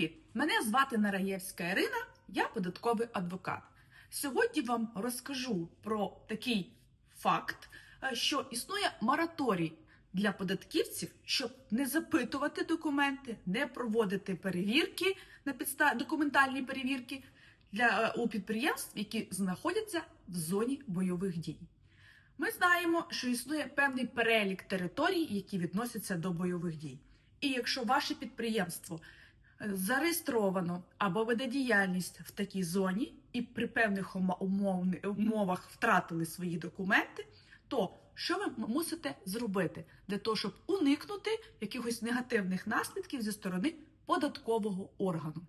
Привіт! Мене звати Нараєвська Ірина, я податковий адвокат. Сьогодні вам розкажу про такий факт, е, що існує мораторій для податківців, щоб не запитувати документи, не проводити перевірки на підставі документальні перевірки для е, у підприємств, які знаходяться в зоні бойових дій. Ми знаємо, що існує певний перелік територій, які відносяться до бойових дій. І якщо ваше підприємство зареєстровано або веде діяльність в такій зоні, і при певних умовах втратили свої документи, то що ви мусите зробити для того, щоб уникнути якихось негативних наслідків зі сторони податкового органу?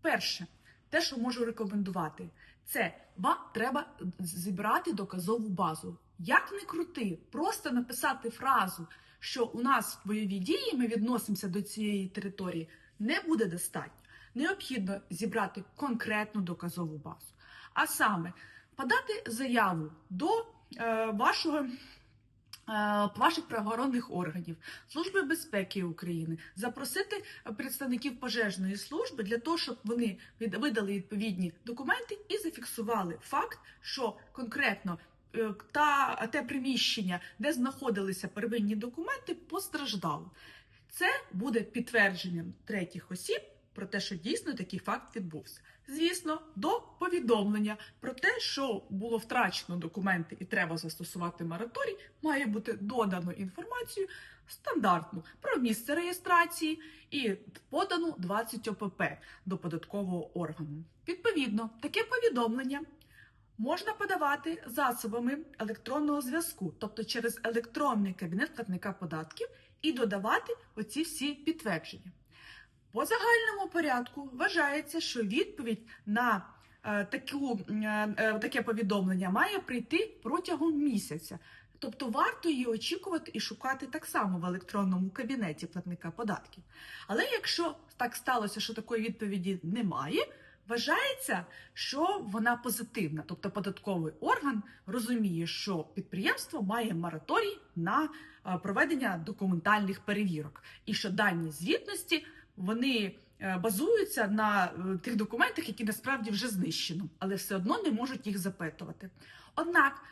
Перше, те, що можу рекомендувати, це вам треба зібрати доказову базу. Як не крути, просто написати фразу, що у нас в бойові дії ми відносимося до цієї території, не буде достатньо. Необхідно зібрати конкретну доказову базу. А саме подати заяву до е, вашого. е, Ваших правоохоронних органів, Служби безпеки України, запросити представників пожежної служби для того, щоб вони видали відповідні документи і зафіксували факт, що конкретно е, та те приміщення, де знаходилися первинні документи, постраждало. Це буде підтвердженням третіх осіб про те, що дійсно такий факт відбувся. Звісно, до повідомлення про те, що було втрачено документи і треба застосувати мораторій, має бути додано інформацію стандартну про місце реєстрації і подану 20 ОПП до податкового органу. Відповідно, таке повідомлення можна подавати засобами електронного зв'язку, тобто через електронний кабінет платника податків, і додавати оці всі підтвердження. По загальному порядку вважається, що відповідь на е, таку, е, е, таке повідомлення має прийти протягом місяця. Тобто варто її очікувати і шукати так само в електронному кабінеті платника податків. Але якщо так сталося, що такої відповіді немає, вважається, що вона позитивна. Тобто податковий орган розуміє, що підприємство має мораторій на е, проведення документальних перевірок, і що дані звітності вони е, базуються на е, тих документах, які насправді вже знищено, але все одно не можуть їх запитувати. Однак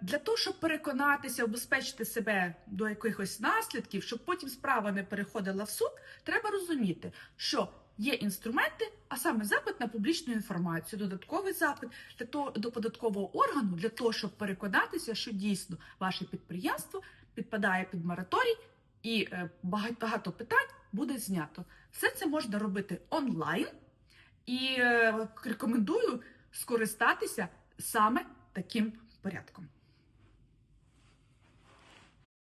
для того, щоб переконатися, обезпечити себе до якихось наслідків, щоб потім справа не переходила в суд, треба розуміти, що є інструменти, а саме запит на публічну інформацію, додатковий запит для того до податкового органу, для того, щоб переконатися, що дійсно ваше підприємство підпадає під мораторій, і е, багато, питань буде знято. Все це можна робити онлайн, і е, рекомендую скористатися саме таким порядком.